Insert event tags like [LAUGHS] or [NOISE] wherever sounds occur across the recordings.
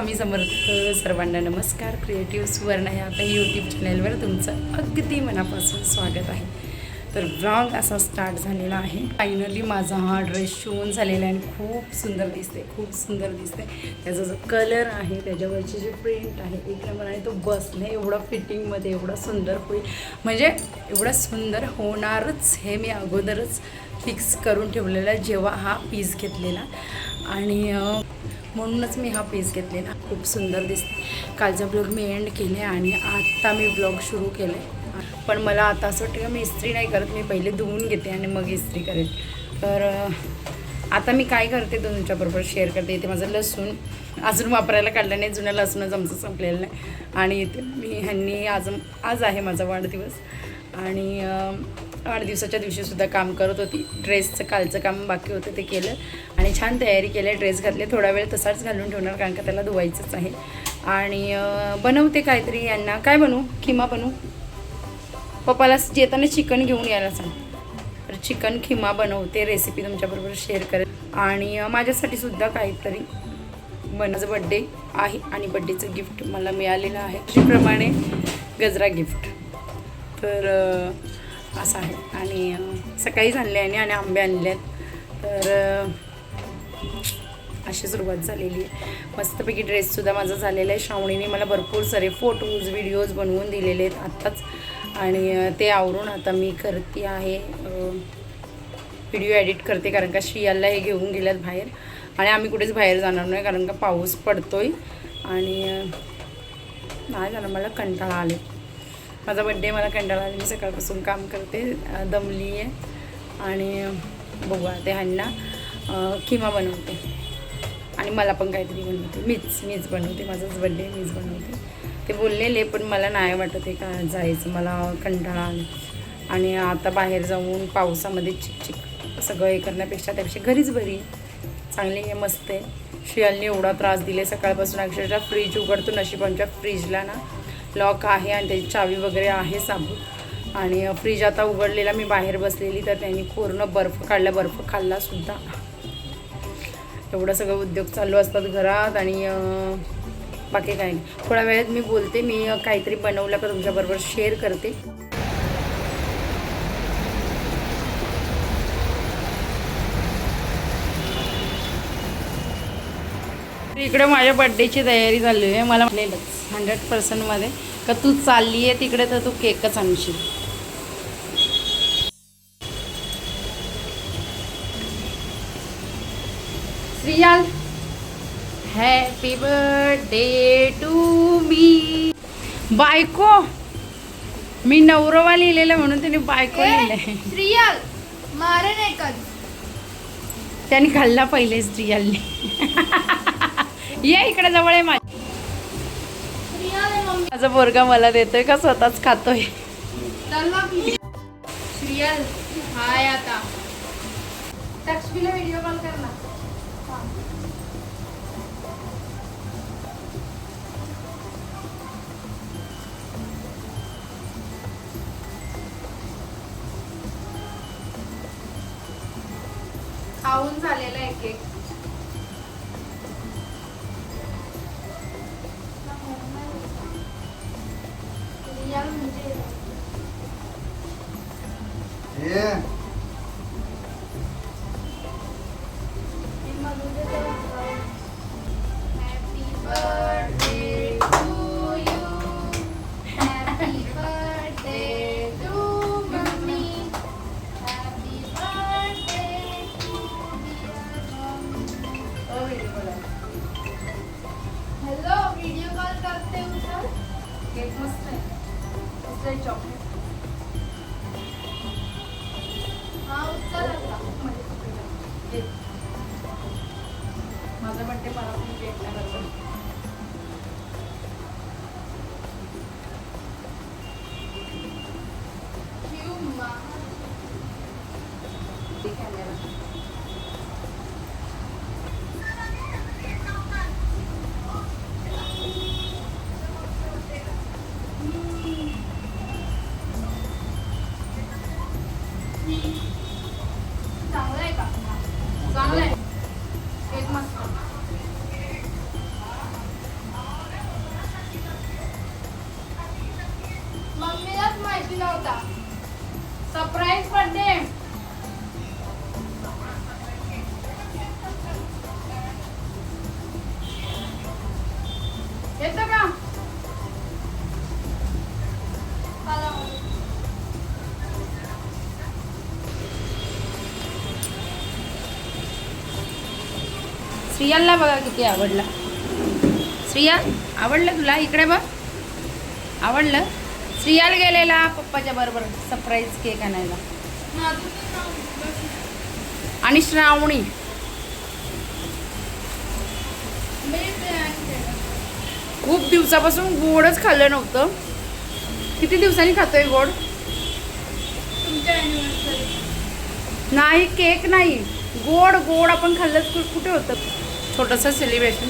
स्वामी समर्थ सर्वांना नमस्कार. क्रिएटिव्ह सुवर्ण ह्या आपल्या यूट्यूब चॅनलवर तुमचं अगदी मनापासून स्वागत आहे. तर ब्लॉग असा स्टार्ट झालेला आहे. फायनली माझा हा ड्रेस शिवून झालेला आहे आणि खूप सुंदर दिसते खूप सुंदर दिसते त्याचा जो कलर आहे त्याच्यावरची जी प्रिंट आहे एक नंबर आणि तो बसले एवढा फिटिंगमध्ये एवढा सुंदर होईल. म्हणजे एवढा सुंदर होणारच हे मी अगोदरच फिक्स करून ठेवलेला जेव्हा हा पीस घेतलेला. आणि म्हणूनच मी हा पीस घेतलेला. खूप सुंदर दिसते. कालचा ब्लॉग मी एंड केले आणि आत्ता मी ब्लॉग सुरू केलं आहे पण मला आता असं वाटतं का मी इस्त्री नाही करत मी पहिले धुवून घेते आणि मग इस्त्री करेन तर आता मी काय करते तुमच्याबरोबर शेअर करते. इथे माझं लसूण अजून वापरायला काढलं नाही जुन्या लसूणच आमचं संपलेलं नाही. आणि इथे मी ह्यांनी आज आज आहे माझा वाढदिवस. आणि वाढदिवसाच्या दिवशीसुद्धा काम करत होती. ड्रेसचं कालचं काम बाकी होतं ते केलं. आणि छान तयारी केली ड्रेस घातले. थोडा वेळ तसाच घालून ठेवणार कारण का त्याला धुवायचंच आहे. आणि बनवते काहीतरी यांना. काय बनवू? खिमा बनवू? पप्पाला येताना चिकन घेऊन यायला सांग. तर चिकन खिमा बनवते रेसिपी तुमच्याबरोबर शेअर करेल. आणि माझ्यासाठी सुद्धा काहीतरी माझं बड्डे आहे आणि बड्डेचं गिफ्ट मला मिळालेलं आहे. त्याप्रमाणे गजरा गिफ्ट तर असं आहे. आणि सकाळी झाले आहे आणि आंबे आणले आहेत तर अशी सुरुवात झालेली आहे. मस्तपैकी ड्रेससुद्धा माझा झालेला आहे. श्रावणीने मला भरपूर सारे फोटोज व्हिडिओज बनवून दिलेले आहेत आत्ताच. आणि ते आवरून आता मी करते आहे व्हिडिओ एडिट करते कारण का श्रियाला हे घेऊन गेल्यात बाहेर. आणि आम्ही कुठेच बाहेर जाणार नाही कारण का पाऊस पडतोय. आणि नाही झालं मला कंटाळा आले माझा बड्डे मला कंटाळा आले. मी सकाळपासून काम करते. दमली आहे. आणि अं, बघू ते ह्यांना किमा बनवते. आणि मला पण काहीतरी बनवते. मीच मीच बनवते. माझाच बड्डे मीच बनवते. ते बोललेले पण मला नाही वाटत आहे का जायचं. मला कंटाळा आला. आणि आता बाहेर जाऊन पावसामध्ये चिकचिक सगळं हे करण्यापेक्षा त्यापेक्षा घरीच बरी चांगली आहे मस्त आहे. श्रियालने एवढा त्रास दिले सकाळपासून अक्षरशः फ्रीज उघडतो नशीब आमच्या फ्रीजला ना. लॉक आहे आणि त्याची चावी वगैरे आहे साबूत आणि फ्रीज आता उघडलेला मी बाहेर बसलेली तर त्यांनी पूर्ण बर्फ काढला बर्फ खाल्ला सुद्धा. एवढं सगळं उद्योग चालू असतात घरात आणि बाकी काही नाही. थोड्या वेळेत मी बोलते मी काहीतरी बनवलं का तुमच्याबरोबर शेअर करते. इकडे माझ्या बड्डेची तयारी झाली आहे. मला म्हटलेलंच हंड्रेड पर्सेंटमध्ये का तू चालली आहे तिकडे तर तू केकच आणशील. श्रियाल हॅपी बर्थडे टू मी बायको मी नवरवा लिहिलेलं म्हणून त्याने बायको लिहिलंय. रियल मारण एकच त्याने खाल्ला पहिले स्त्रियालने [LAUGHS] ये इकडे जवळ आहे मम्मी माझा पोरगा मला देतोय का? स्वतःच खातोय. हाय आता. लक्ष्मीला व्हिडिओ कॉल खाऊन झालेला आहे केक माझा बड्डे मला पण श्रियाला बघा किती आवडला. श्रिया आवडलं तुला? इकडे बघ. आवडलं? श्रियाला गेलेला पप्पाच्या बरोबर सरप्राईज केक आणायला. आणि श्रावणी. खूप दिवसापासून गोडच खाल्लं नव्हतं. किती दिवसांनी खातोय गोड? नाही केक नाही. गोड गोड आपण खाल्लं कुठे होतं? छोटंसं सेलिब्रेशन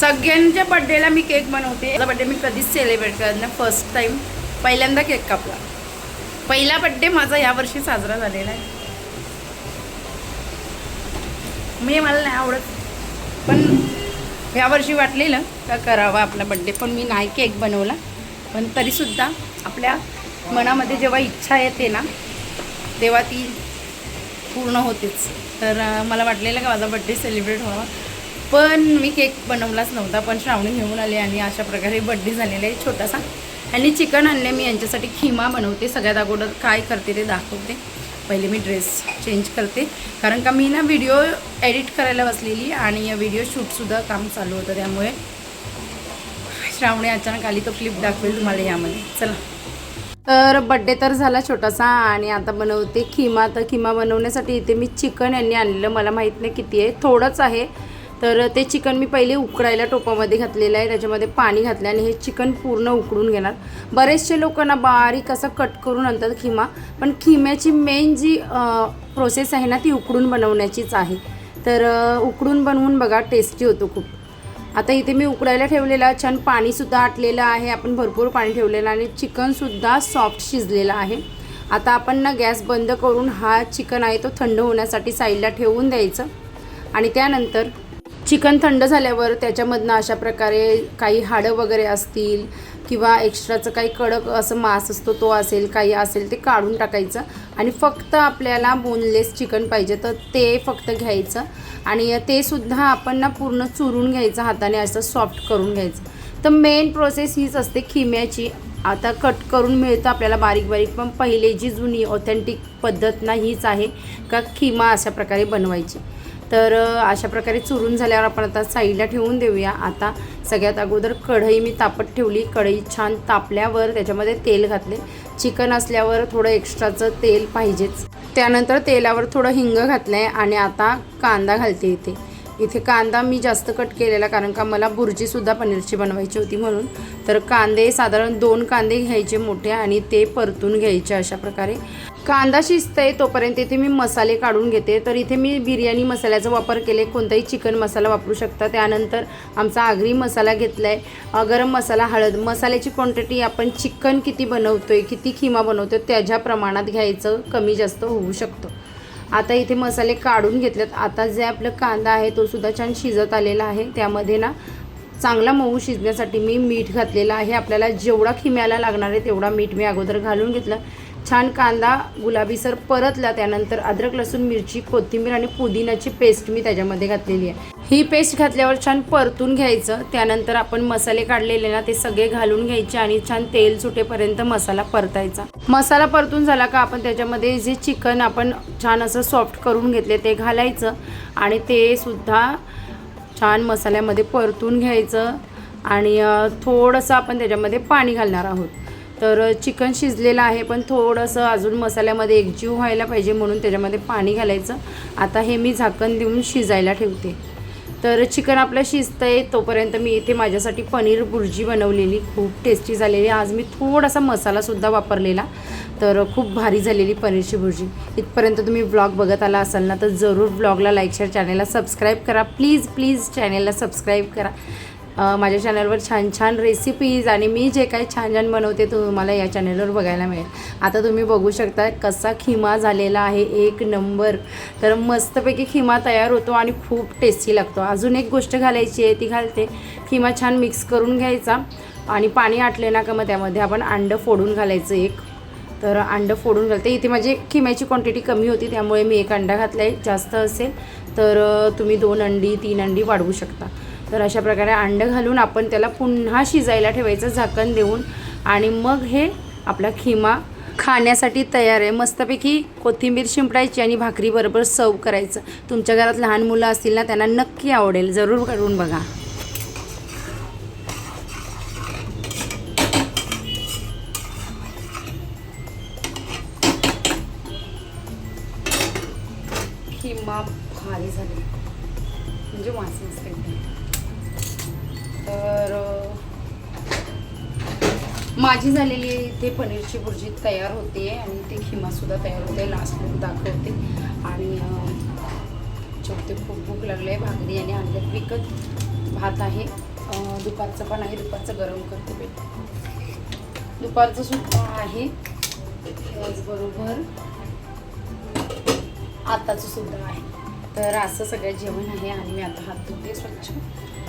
सगळ्यांच्या बड्डेला मी केक बनवते. माझा बड्डे मी कधीच सेलिब्रेट करत नाही. फर्स्ट टाईम पहिल्यांदा केक कापला. पहिला बड्डे माझा यावर्षी साजरा झालेला आहे. मी मला नाही आवडत. पण यावर्षी वाटलेलं का करावा आपला बड्डे पण मी नाही केक बनवला. पण तरीसुद्धा आपल्या मनामध्ये जेव्हा इच्छा येते ना तेव्हा ती पूर्ण होतेच. तर मला वाटलेलं का माझा बड्डे सेलिब्रेट व्हावा. पण मी केक बनवलाच नव्हता पण श्रावणी घेऊन आले आणि अशा प्रकारे बड्डे झालेला आहे छोटासा. आणि चिकन आणले मी यांच्यासाठी खिमा बनवते. सगळ्यात अगोदर काय करते ते दाखवते. पहिले मी ड्रेस चेंज करते. कारण का मी ना व्हिडिओ एडिट करायला बसलेली आणि व्हिडिओ शूटसुद्धा काम चालू होतं त्यामुळे. श्रावणी अचानक आली तो क्लिप दाखवेल तुम्हाला यामध्ये. चला. तर बड्डे तर झाला छोटासा आणि आता बनवते खिमा. तर खिमा बनवण्यासाठी इथे मी चिकन यांनी आणलेलं. मला माहीत नाही किती आहे. थोडंच आहे. तर ते चिकन मी पहिले उकडायला टोपामध्ये घातलेलं आहे. त्याच्यामध्ये पाणी घातलं आणि हे चिकन पूर्ण उकडून घेणार. बरेचसे लोक ना बारीक असं कट करून आणतात खिमा. पण खिम्याची मेन जी प्रोसेस आहे ना ती उकडून बनवण्याचीच आहे. तर उकडून बनवून बघा टेस्टी होतो खूप. आता इथे मी उकडायला ठेवलेला छान पाणीसुद्धा आटलेलं आहे. आपण भरपूर पाणी ठेवलेलं आणि चिकनसुद्धा सॉफ्ट शिजलेलं आहे. आता आपण ना गॅस बंद करून हा चिकन आहे तो थंड होण्यासाठी साईडला ठेवून द्यायचं. आणि त्यानंतर चिकन थंड झाल्यावर त्याच्यामधनं अशा प्रकारे काही हाडं वगैरे असतील किंवा एक्स्ट्राचं काही कडक असं मांस असतो तो असेल काही असेल ते काढून टाकायचं. आणि फक्त आपल्याला बोनलेस चिकन पाहिजे तर ते फक्त घ्यायचं. आणि ते सुद्धा आपण ना पूर्ण चुरून घ्यायचं हाताने असं सॉफ्ट करून घ्यायचं. तर मेन प्रोसेस हीच असते खिम्याची. आता कट करून मिळतं आपल्याला बारीक बारीक पण पहिले जी जुनी ऑथेंटिक पद्धत ना हीच आहे का खिमा अशा प्रकारे बनवायची. तर अशा प्रकारे चुरून झाल्यावर आपण आता साईडला ठेवून देऊया. आता सगळ्यात अगोदर कढई मी तापत ठेवली. कढई छान तापल्यावर त्याच्यामध्ये तेल घातले. चिकन असल्यावर थोडं एक्स्ट्राचं तेल पाहिजेच. त्यानंतर तेलावर थोडं हिंग घातलं आहे आणि आता कांदा घालते इथे. इथे कांदा मी जास्त कट केलेला कारण का मला बुर्जीसुद्धा पनीरची बनवायची होती म्हणून. तर कांदे साधारण दोन कांदे घ्यायचे मोठे आणि ते परतून घ्यायचे अशा प्रकारे. कांदा शिजतंय तोपर्यंत इथे मी मसाले काढून घेते. तर इथे मी बिर्याणी मसाल्याचा वापर केले कोणताही चिकन मसाला वापरू शकता. त्यानंतर आमचा आगरी मसाला घेतला आहे गरम मसाला हळद. मसाल्याची क्वांटिटी आपण चिकन किती बनवतो आहे किती खिमा बनवतो आहे त्याच्या प्रमाणात घ्यायचं कमी जास्त होऊ शकतं. आता इथे मसाले काढून घेतलेत. आता जे आपलं कांदा आहे तो सुद्धा छान शिजत आलेला आहे. त्यामध्ये ना चांगला मऊ शिजण्यासाठी मी मीठ घातलेलं आहे. आपल्याला जेवढा खिम्याला लागणार आहे तेवढा मीठ मी अगोदर घालून घेतलं. छान कांदा गुलाबीसर परतला त्यानंतर अद्रक लसूण मिरची कोथिंबीर आणि पुदिनाची पेस्ट मी त्याच्यामध्ये घातलेली आहे. ही पेस्ट घातल्यावर छान परतून घ्यायचं. त्यानंतर आपण मसाले काढलेले ना ते सगळे घालून घ्यायचे आणि छान तेल सुटेपर्यंत मसाला परतायचा. मसाला परतून झाला का आपण त्याच्यामध्ये जे चिकन आपण छान असं सॉफ्ट करून घेतले ते घालायचं आणि ते सुद्धा छान मसाल्यामध्ये परतून घ्यायचं आणि थोडंसं आपण त्याच्यामध्ये पाणी घालणार आहोत. तर चिकन शिजलेलं आहे पण थोडंसं अजून मसाल्यामध्ये एकजीव व्हायला पाहिजे म्हणून त्याच्यामध्ये पाणी घालायचं. आता हे मी झाकण देऊन शिजायला ठेवते. तर चिकन आपलं शिजतंय तोपर्यंत मी इथे माझ्यासाठी पनीर भुर्जी बनवलेली. खूप टेस्टी झालेली. आज मी थोडासा मसालासुद्धा वापरलेला. तर खूप भारी झालेली पनीरची भुर्जी इथपर्यंत तुम्ही ब्लॉग बघत आला असाल ना तर जरूर ब्लॉगला लाईक शेअर चॅनलला सबस्क्राईब करा. प्लीज प्लीज चॅनलला सबस्क्राईब करा. माझ्या चॅनलवर छान छान रेसिपीज आणि मी जे काही छान छान बनवते तुम्हाला या चॅनलवर बघायला मिळेल. आता तुम्ही बघू शकता कसा खिमा झालेला आहे एक नंबर तर मस्तपैकी खिमा तयार होतो आणि खूप टेस्टी लागतो. अजून एक गोष्ट घालायची आहे ती घालते. खिमा छान मिक्स करून घ्यायचा आणि पाणी आटले ना का मग त्यामध्ये आपण अंडं फोडून घालायचं एक. तर अंडं फोडून घालते. इथे माझी खिम्याची क्वांटिटी कमी होती त्यामुळे मी एक अंडा घातला आहे जास्त असेल. तर तुम्ही दोन अंडी तीन अंडी वाढवू शकता. तर अशा प्रकारे अंडं घालून आपण त्याला पुन्हा शिजायला ठेवायचं झाकण देऊन. आणि मग हे आपला खिमा खाण्यासाठी तयार आहे. मस्तपैकी कोथिंबीर शिंपडायची आणि भाकरीबरोबर सर्व करायचं. तुमच्या घरात लहान मुलं असतील ना त्यांना नक्की आवडेल. जरूर करून बघा. खिमा भारी झाली. म्हणजे वास तर माझी झालेली इथे पनीरची भुर्जी तयार होते आणि ते खिमासुद्धा तयार होते. लास्ट दाखवते. आणि चौथे खूप भूक लागली आहे भाकरी आणि आणलं विकत भात आहे. दुपारचं पण आहे. दुपारचं गरम करते बेट दुपारचं सुद्धा आहे. त्याचबरोबर आताचं सुद्धा आहे. तर असं सगळं जेवण आहे आणि मी आता हात धुते स्वच्छ.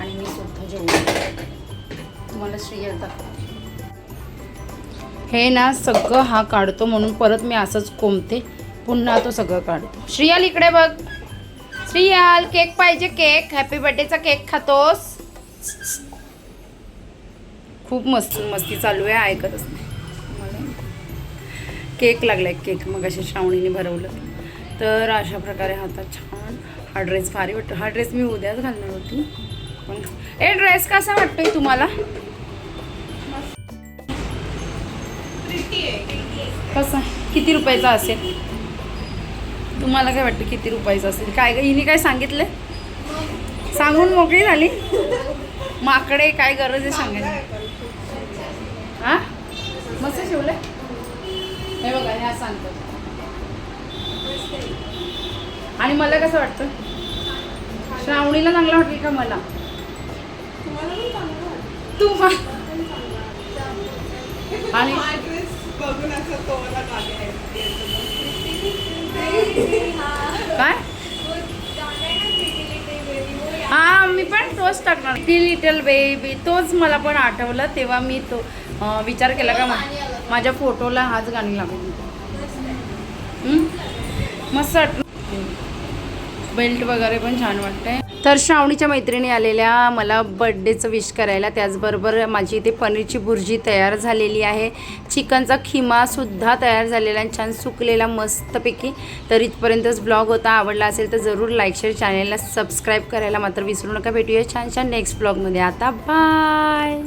आणि मी सुद्धा जेवण तुम्हाला श्रेय दाखवते हे ना सगळं हा काढतो म्हणून परत मी असंच कोंबते. पुन्हा तो सगळं काढतो. श्रियाल इकडे बघ. श्रियाल केक पाहिजे केक. हॅपी बर्थडेचा केक खातोस. खूप मस्त मस्ती चालू आहे ऐकतच नाही. मला केक लागलाय केक. मग अशा श्रावणीने भरवलं. तर अशा प्रकारे हातात छान. हा ड्रेस भारी वाटतो. हा ड्रेस मी उद्याच घालणार होती. आपण ए ड्रेस कसा वाटतोय तुम्हाला? कसा? किती रुपयाचा असेल? तुम्हाला काय वाटतं किती रुपयाचा असेल? काय हिने काय सांगितलं? सांगून मोकळी झाली? माकडे काय गरज आहे सांगायला? हा मस्त शिवलं हे बघा ह्या सांगतो आणि मला कसं वाटतं? श्रावणीला चांगलं वाटेल का मला? तुम्हा आणि काय? हा मी पण तोच टाकणार. ती लिटल बेबी तोच मला पण आठवलं तेव्हा मी तो विचार केला का माझ्या फोटोला हाच गाणी लागून? मस्त बेल्ट वगैरे पण छान वाटतंय. तर श्रावणीच्या मैत्रिणी आलेल्या मला बड्डेचं विश करायला. त्याचबरोबर माझी इथे पनीरची भुर्जी तयार झालेली आहे. चिकनचा खिमासुद्धा तयार झालेला आणि छान सुकलेला मस्तपैकी. तर इथपर्यंतच ब्लॉग होता. आवडला असेल तर जरूर लाईक शेअर चॅनेलला सबस्क्राईब करायला मात्र विसरू नका. भेटूया छान छान नेक्स्ट ब्लॉगमध्ये आता बाय